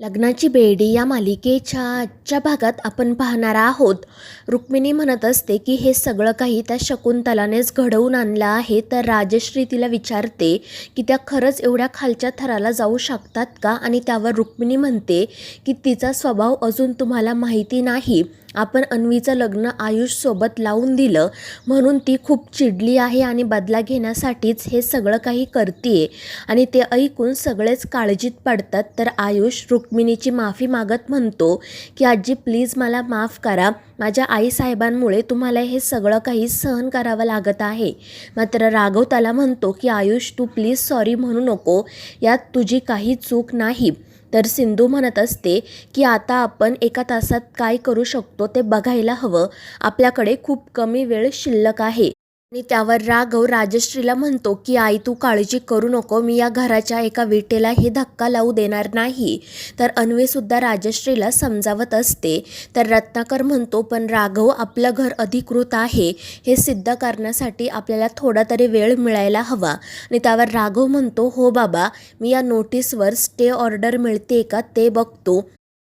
लग्नाची बेडी या मालिकेच्या आजच्या भागात आपण पाहणार आहोत. रुक्मिणी म्हणत असते की हे सगळं काही त्या शकुंतलानेच घडवून आणलं आहे. तर राजश्री तिला विचारते की त्या खरंच एवढ्या खालच्या थराला जाऊ शकतात का? आणि त्यावर रुक्मिणी म्हणते की तिचा स्वभाव अजून तुम्हाला माहिती नाही. आपण अन्वीचं लग्न आयुषसोबत लावून दिलं म्हणून ती खूप चिडली आहे आणि बदला घेण्यासाठीच हे सगळं काही करते आणि ते ऐकून सगळेच काळजीत पडतात. तर आयुष रुक्मिणीची माफी मागत म्हणतो की आजी प्लीज मला माफ करा. माझ्या आईसाहेबांमुळे तुम्हाला हे सगळं काही सहन करावं लागत आहे मात्र राघव त्याला म्हणतो की आयुष तू प्लीज सॉरी म्हणू नको. यात तुझी काही चूक नाही. तर सिंधू म्हणत असते की आता आपण एका तासात काय करू शकतो ते बघायला हवं. आपल्याकडे खूप कमी वेळ शिल्लक आहे. आणि त्यावर राघव राजश्रीला म्हणतो की आई तू काळजी करू नको. मी या घराच्या एका विटेला हे धक्का लावू देणार नाही. तर अन्वीसुद्धा राजश्रीला समजावत असते. तर रत्नाकर म्हणतो पण राघव आपलं घर अधिकृत आहे. हे सिद्ध करण्यासाठी आपल्याला थोडा तरी वेळ मिळायला हवा. आणि त्यावर राघव म्हणतो हो बाबा मी या नोटीसवर स्टे ऑर्डर मिळते का ते बघतो.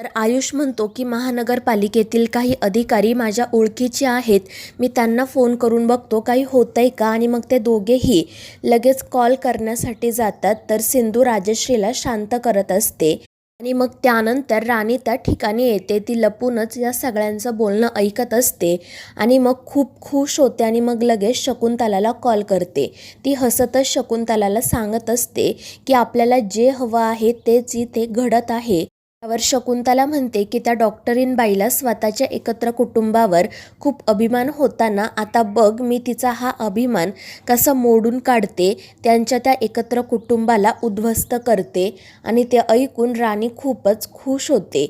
तर आयुष म्हणतो की महानगरपालिकेतील काही अधिकारी माझ्या ओळखीचे आहेत. मी त्यांना फोन करून बघतो काही होतंय का आणि मग ते दोघेही लगेच कॉल करण्यासाठी जातात. तर सिंधू राजश्रीला शांत करत असते आणि मग त्यानंतर राणी त्या ठिकाणी येते. ती लपूनच या सगळ्यांचं बोलणं ऐकत असते आणि मग खूप खुश होते आणि मग लगेच शकुंतलाला कॉल करते. ती हसतच शकुंतलाला सांगत असते की आपल्याला जे हवं आहे तेच इथे घडत आहे. त्यावर शकुंतला म्हणते की त्या डॉक्टरीन बाईला स्वतःच्या एकत्र कुटुंबावर खूप अभिमान होताना आता बघ मी तिचा हा अभिमान कसा मोडून काढते त्यांच्या त्या एकत्र कुटुंबाला उद्ध्वस्त करते आणि ते ऐकून राणी खूपच खुश होते.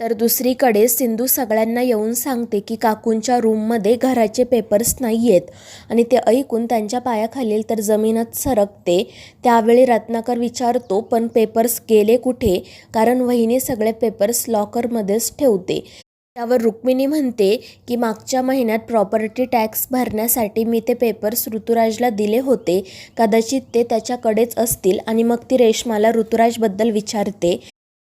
तर दुसरीकडे सिंधू सगळ्यांना येऊन सांगते की काकूंच्या रूममध्ये घराचे पेपर्स नाही आहेत आणि ते ऐकून त्यांच्या पायाखालील तर जमीनच सरकते. त्यावेळी रत्नाकर विचारतो पण पेपर्स गेले कुठे? कारण वहिनी सगळे पेपर्स लॉकरमध्येच ठेवते. त्यावर रुक्मिणी म्हणते की मागच्या महिन्यात प्रॉपर्टी टॅक्स भरण्यासाठी मी ते पेपर्स ऋतुराजला दिले होते. कदाचित ते त्याच्याकडेच असतील. आणि मग ती रेशमाला ऋतुराजबद्दल विचारते.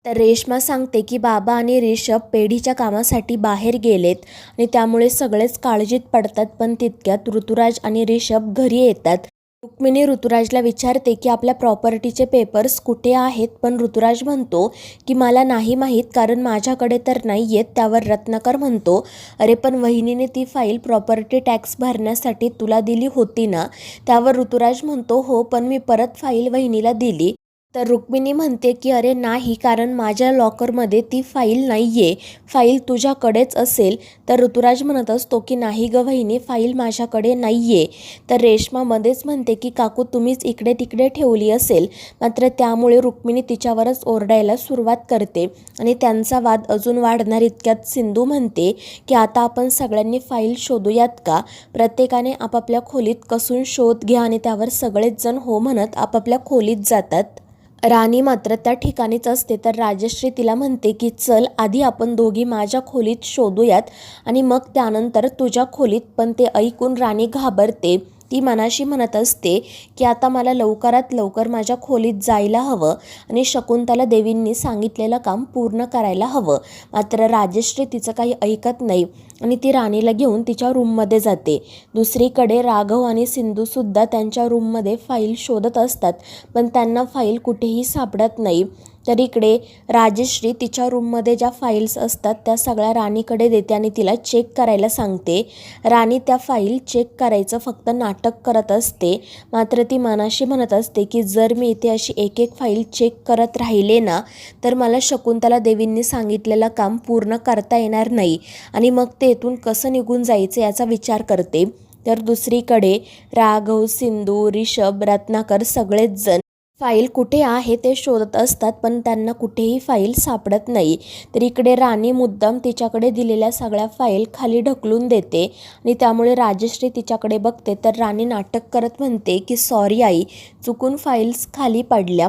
तर रेश्मा सांगते की बाबा आणि रिषभ पेढीच्या कामासाठी बाहेर गेलेत आणि त्यामुळे सगळेच काळजीत पडतात पण तितक्यात ऋतुराज आणि रिषभ घरी येतात. रुक्मिणी ऋतुराजला विचारते की आपल्या प्रॉपर्टीचे पेपर्स कुठे आहेत? पण ऋतुराज म्हणतो की मला नाही माहीत कारण माझ्याकडे तर नाही आहेत त्यावर रत्नाकर म्हणतो. अरे पण वहिनीने ती फाईल प्रॉपर्टी टॅक्स भरण्यासाठी तुला दिली होती ना? त्यावर ऋतुराज म्हणतो हो पण मी परत फाईल वहिनीला दिली. तर रुक्मिणी म्हणते की अरे नाही कारण माझ्या लॉकरमध्ये ती फाईल नाही आहे फाईल तुझ्याकडेच असेल. तर ऋतुराज म्हणत असतो की नाही ग वहिनी फाईल माझ्याकडे नाही आहे तर रेश्मा मध्येच म्हणते की काकू तुम्हीच इकडे तिकडे ठेवली असेल. मात्र त्यामुळे रुक्मिणी तिच्यावरच ओरडायला सुरुवात करते आणि त्यांचा वाद अजून वाढणार इतक्यात सिंधू म्हणते की आता आपण सगळ्यांनी फाईल शोधूयात का? प्रत्येकाने आपापल्या खोलीत कसून शोध घ्या आणि त्यावर सगळेच जण हो म्हणत आपापल्या खोलीत जातात. राणी मात्र त्या ठिकाणीच असते. तर राजश्री तिला म्हणते की चल आधी आपण दोघी माझ्या खोलीत शोधूयात आणि मग त्यानंतर तुझ्या खोलीत. पण ते ऐकून राणी घाबरते. ती मनाशी म्हणत असते की आता मला लवकरात लवकर माझ्या खोलीत जायला हवं आणि शकुंतला देवींनी सांगितलेलं काम पूर्ण करायला हवं. मात्र राजश्री तिचं काही ऐकत नाही आणि ती राणीला घेऊन तिच्या रूममध्ये जाते. दुसरीकडे राघव आणि सिंधूसुद्धा त्यांच्या रूममध्ये फाईल शोधत असतात पण त्यांना फाईल कुठेही सापडत नाही. तर इकडे राजश्री तिच्या रूममध्ये ज्या फाईल्स असतात त्या सगळ्या राणीकडे देते आणि तिला चेक करायला सांगते. राणी त्या फाईल चेक करायचं फक्त नाटक करत असते. मात्र ती मनाशी म्हणत असते की जर मी इथे अशी एक एक फाईल चेक करत राहिले ना तर मला शकुंतला देवींनी सांगितलेलं काम पूर्ण करता येणार नाही आणि मग ते इथून कसं निघून जायचं याचा विचार करते. तर दुसरीकडे राघव सिंधू रिषभ रत्नाकर सगळेच जण फाईल कुठे आहे ते शोधत असतात पण त्यांना कुठेही फाईल सापडत नाही. तर इकडे राणी मुद्दाम तिच्याकडे दिलेल्या सगळ्या फाईल खाली ढकलून देते आणि त्यामुळे राजश्री तिच्याकडे बघते. तर राणी नाटक करत म्हणते की सॉरी आई चुकून फाईल्स खाली पडल्या.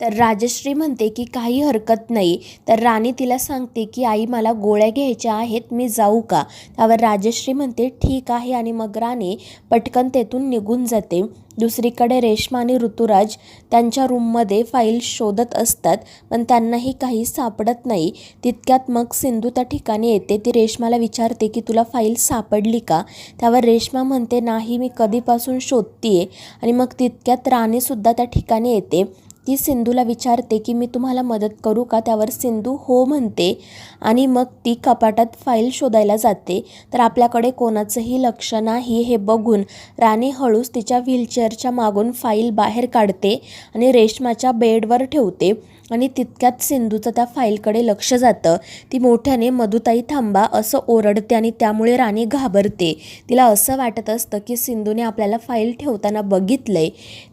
तर राजश्री म्हणते की काही हरकत नाही. तर राणी तिला सांगते की आई मला गोळ्या घ्यायच्या आहेत मी जाऊ का? त्यावर राजश्री म्हणते ठीक आहे. आणि मग राणी पटकन तेथून निघून जाते. दुसरीकडे रेश्मा आणि ऋतुराज त्यांच्या रूममध्ये फाईल शोधत असतात पण त्यांनाही काही सापडत नाही. तितक्यात मग सिंधू त्या ठिकाणी येते. ती रेश्माला विचारते की तुला फाईल सापडली का? त्यावर रेश्मा म्हणते नाही मी कधीपासून शोधतीये. आणि मग तितक्यात राणीसुद्धा त्या ठिकाणी येते. ती सिंधूला विचारते की मी तुम्हाला मदत करू का? त्यावर सिंधू हो म्हणते आणि मग ती कपाटात फाईल शोधायला जाते. तर आपल्याकडे कोणाचंही लक्ष नाही हे बघून राणी हळूस तिच्या व्हीलचेअरच्या मागून फाईल बाहेर काढते आणि रेशमाच्या बेडवर ठेवते. आणि तितक्यात सिंधूचं त्या फाईलकडे लक्ष जातं. ती मोठ्याने मधुताई थांबा असं ओरडते आणि त्यामुळे राणी घाबरते. तिला असं वाटत असतं की सिंधूने आपल्याला फाईल ठेवताना बघितलंय.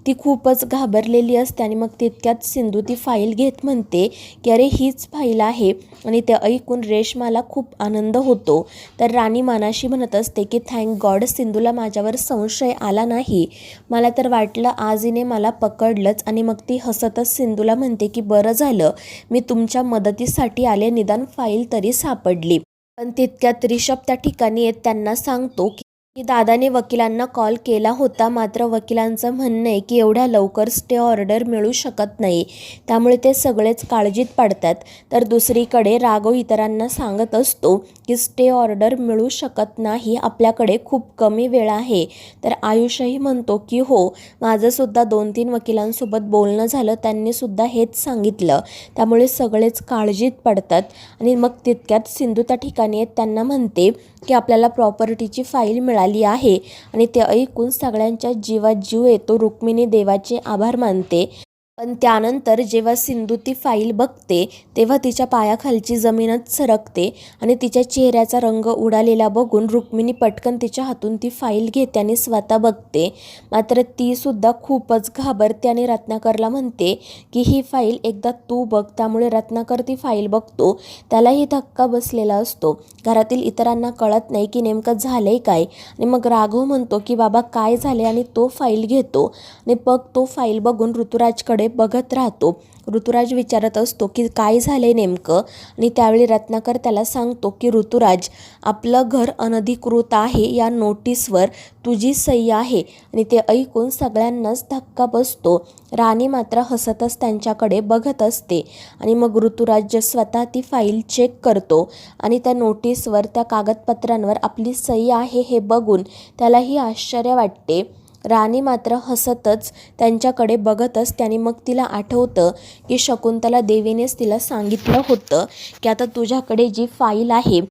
ती खूपच घाबरलेली असते आणि मग तितक्यात सिंधू ती फाईल घेत म्हणते की अरे हीच फाईल आहे. आणि ते ऐकून रेशमाला खूप आनंद होतो. तर राणी मनाशी म्हणत असते की थँक गॉड सिंधूला माझ्यावर संशय आला नाही. मला तर वाटलं आज हिने मला पकडलंच. आणि मग ती हसतच सिंधूला म्हणते की बरं झालं. मी तुमच्या मदतीसाठी आले निदान फाईल तरी सापडली. पण तितक्यात रिषभ त्या ठिकाणी येत त्यांना सांगतो की की दादाने वकिलांना कॉल केला होता. मात्र वकिलांचं म्हणणं आहे की एवढ्या लवकर स्टे ऑर्डर मिळू शकत नाही. त्यामुळे ते सगळेच काळजीत पडतात. तर दुसरीकडे राघव इतरांना सांगत असतो की स्टे ऑर्डर मिळू शकत नाही आपल्याकडे खूप कमी वेळ आहे. तर आयुषही म्हणतो की हो माझंसुद्धा दोन तीन वकिलांसोबत बोलणं झालं त्यांनीसुद्धा हेच सांगितलं. त्यामुळे सगळेच काळजीत पडतात. आणि मग तितक्यात सिंधू त्या ठिकाणी आहेत त्यांना म्हणते की आपल्याला प्रॉपर्टीची फाईल मिळाली. आहे. आणि ते ऐकून सगळ्यांच्या जीवात जीव येतो. रुक्मिणी देवाचे आभार मानते. पण त्यानंतर जेव्हा सिंधू ती फाईल बघते तेव्हा तिच्या पायाखालची जमीनच सरकते आणि तिच्या चेहऱ्याचा रंग उडालेला बघून रुक्मिणी पटकन तिच्या हातून ती फाईल घेते आणि स्वतः बघते. मात्र तीसुद्धा खूपच घाबरते आणि रत्नाकरला म्हणते की ही फाईल एकदा तू बघ त्यामुळे रत्नाकर ती फाईल बघतो. त्यालाही धक्का बसलेला असतो. घरातील इतरांना कळत नाही की नेमकं झालं आहे काय. आणि मग राघव म्हणतो की बाबा काय झाले आणि तो फाईल घेतो. आणि मग तो फाईल बघून ऋतुराजकडे बघत राहतो. ऋतुराज विचारत असतो की काय झालं आहे नेमकं? आणि त्यावेळी रत्नाकर त्याला सांगतो की ऋतुराज आपलं घर अनधिकृत आहे. या नोटीसवर तुझी सही आहे. आणि ते ऐकून सगळ्यांनाच धक्का बसतो. राणी मात्र हसतच त्यांच्याकडे बघत असते. आणि मग ऋतुराज स्वतः ती फाईल चेक करतो आणि त्या नोटीसवर त्या कागदपत्रांवर आपली सही आहे हे बघून त्यालाही आश्चर्य वाटते. राणी मात्र हसतच त्यांच्याकडे बघतच त्याने मग तिला आठवतं की शकुंतला देवीनेच तिला सांगितलं होतं की आता तुझ्याकडे जी फाईल आहे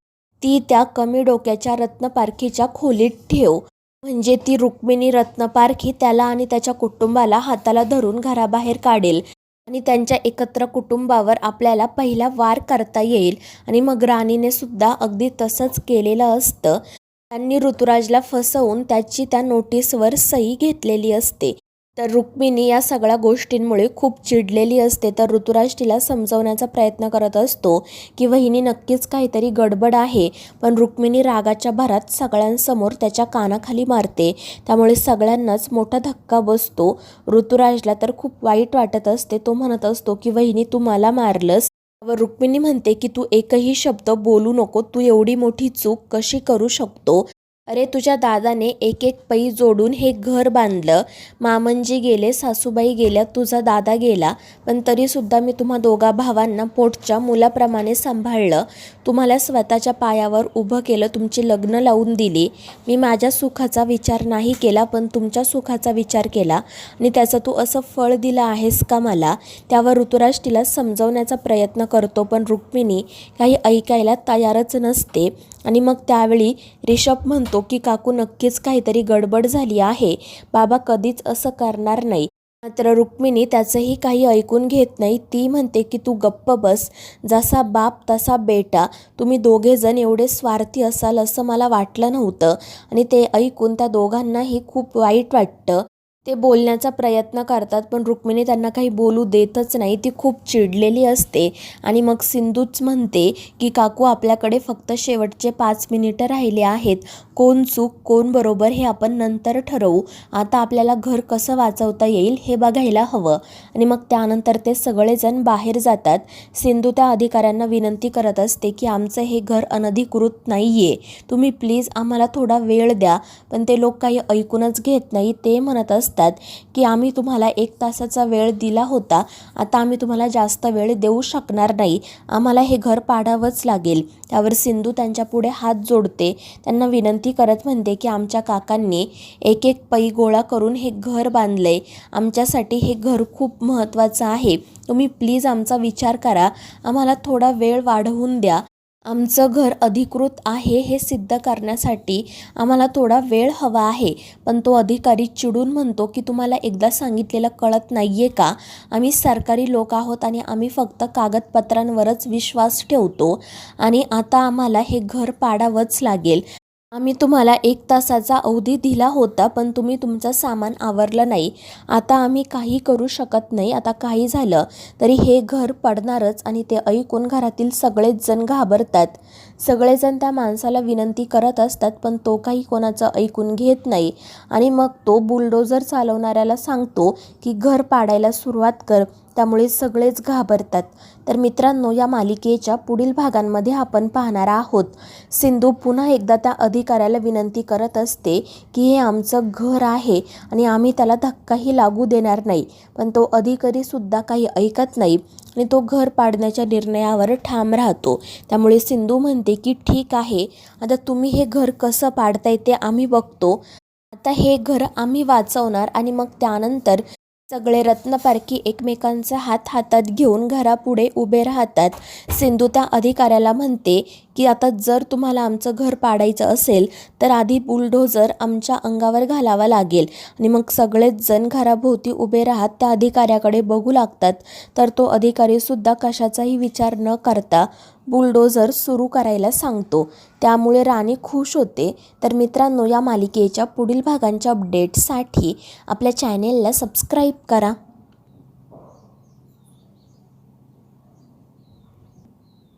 ती त्या कमी डोक्याच्या रत्नपारखीच्या खोलीत ठेव. म्हणजे ती रुक्मिणी रत्नपारखी त्याला आणि त्याच्या कुटुंबाला हाताला धरून घराबाहेर काढेल आणि त्यांच्या एकत्र कुटुंबावर आपल्याला पहिला वार करता येईल आणि मग राणीने सुद्धा अगदी तसंच केलेलं असतं. त्यांनी ऋतुराजला फसवून त्याची त्या नोटीसवर सही घेतलेली असते. तर रुक्मिणी या सगळ्या गोष्टींमुळे खूप चिडलेली असते. तर ऋतुराज तिला समजवण्याचा प्रयत्न करत असतो की वहिनी नक्कीच काहीतरी गडबड आहे. पण रुक्मिणी रागाच्या भरात सगळ्यांसमोर त्याच्या कानाखाली मारते. त्यामुळे सगळ्यांनाच मोठा धक्का बसतो. ऋतुराजला तर खूप वाईट वाटत असते. तो म्हणत असतो की वहिनी तू मला मारलंस. व रुक्मिणी म्हणते की तू एकही शब्द बोलू नको. तू एवढी मोठी चूक कशी करू शकतो? अरे तुझ्या दादाने एक एक पै जोडून हे घर बांधलं. मामंजी गेले सासूबाई गेल्या तुझा दादा गेला. पण तरीसुद्धा मी तुम्हा दोघा भावांना पोटच्या मुलाप्रमाणे सांभाळलं. तुम्हाला स्वतःच्या पायावर उभं केलं तुमची लग्न लावून दिली. मी माझ्या सुखाचा विचार नाही केला पण तुमच्या सुखाचा विचार केला. आणि त्याचं तू असं फळ दिलं आहेस का मला? त्यावर ऋतुराज तिला समजवण्याचा प्रयत्न करतो पण रुक्मिणी काही ऐकायला तयारच नसते. आणि मग त्यावेळी रिषभ म्हणतो की काकू नक्कीच काहीतरी गडबड झाली आहे. बाबा कधीच असं करणार नाही. मात्र रुक्मिणी त्याचंही काही ऐकून घेत नाही. ती म्हणते की तू गप्प बस. जसा बाप तसा बेटा. तुम्ही दोघेजण एवढे स्वार्थी असाल असं मला वाटलं नव्हतं आणि ते ऐकून त्या दोघांनाही खूप वाईट वाटतं. ते बोलण्याचा प्रयत्न करतात पण रुक्मिणी त्यांना काही बोलू देतच नाही. ती खूप चिडलेली असते आणि मग सिंधूच म्हणते की काकू आपल्याकडे फक्त शेवटचे पाच मिनिटं राहिले आहेत. कोण चूक कोण बरोबर हे आपण नंतर ठरवू. आता आपल्याला घर कसं वाचवता येईल हे बघायला हवं. आणि मग त्यानंतर ते सगळेजण बाहेर जातात. सिंधू त्या अधिकाऱ्यांना विनंती करत असते की आमचं हे घर अनधिकृत नाही आहे तुम्ही प्लीज आम्हाला थोडा वेळ द्या. पण ते लोक काही ऐकूनच घेत नाही. ते म्हणत असतात की आम्ही तुम्हाला एक तासाचा वेळ दिला होता आता आम्ही तुम्हाला जास्त वेळ देऊ शकणार नाही. आम्हाला हे घर पाडावंच लागेल. त्यावर सिंधू त्यांच्या पुढे हात जोडते. त्यांना विनंती करत म्हणते की आमच्या काकांनी एक एक पै गोळा करून हे घर बांधलंय. आमच्यासाठी हे घर खूप महत्त्वाचं आहे. तुम्ही प्लीज आमचा विचार करा. आम्हाला थोडा वेळ वाढवून द्या. आमचं घर अधिकृत आहे हे सिद्ध करण्यासाठी आम्हाला थोडा वेळ हवा आहे. पण तो अधिकारी चिडून म्हणतो की तुम्हाला एकदा सांगितलेलं कळत नाही आहे का? आम्ही सरकारी लोक आहोत आणि आम्ही फक्त कागदपत्रांवरच विश्वास ठेवतो आणि आता आम्हाला हे घर पाडावंच लागेल. आम्ही तुम्हाला एक तासाचा अवधी दिला होता पण तुम्ही तुमचं सामान आवरलं नाही. आता आम्ही काही करू शकत नाही. आता काही झालं तरी हे घर पडणारच आणि ते ऐकून घरातील सगळेच जण घाबरतात. सगळेजण त्या माणसाला विनंती करत असतात पण तो काही कोणाचं ऐकून घेत नाही. आणि मग तो बुलडोजर चालवणाऱ्याला सांगतो की घर पाडायला सुरुवात कर. त्यामुळे सगळेच घाबरतात. तर मित्रांनो या मालिकेच्या पुढील भागांमध्ये आपण पाहणार आहोत. सिंधू पुन्हा एकदा त्या अधिकाऱ्याला विनंती करत असते की हे आमचं घर आहे आणि आम्ही त्याला धक्काही लागू देणार नाही. पण तो अधिकारीसुद्धा काही ऐकत नाही आणि तो घर पाडण्याच्या निर्णयावर ठाम राहतो. त्यामुळे सिंधू म्हणते की ठीक आहे. आता तुम्ही हे घर कसं पाडताय ते आम्ही बघतो. आता हे घर आम्ही वाचवणार आणि मग त्यानंतर सगळे रत्नपारखी एकमेकांचा हात हातात घेऊन घरापुढे उभे राहतात. सिंधू त्या अधिकाऱ्याला म्हणते की आता जर तुम्हाला आमचं घर पाडायचं असेल तर आधी बुलडोजर आमच्या अंगावर घालावा लागेल. आणि मग सगळेच जण घराभोवती उभे राहत त्या अधिकाऱ्याकडे बघू लागतात. तर तो अधिकारीसुद्धा कशाचाही विचार न करता बुलडोजर सुरू करायला सांगतो. त्यामुळे राणी खुश होते. तर मित्रांनो या मालिकेच्या पुढील भागांच्या अपडेटसाठी आपल्या चॅनेलला सबस्क्राईब करा.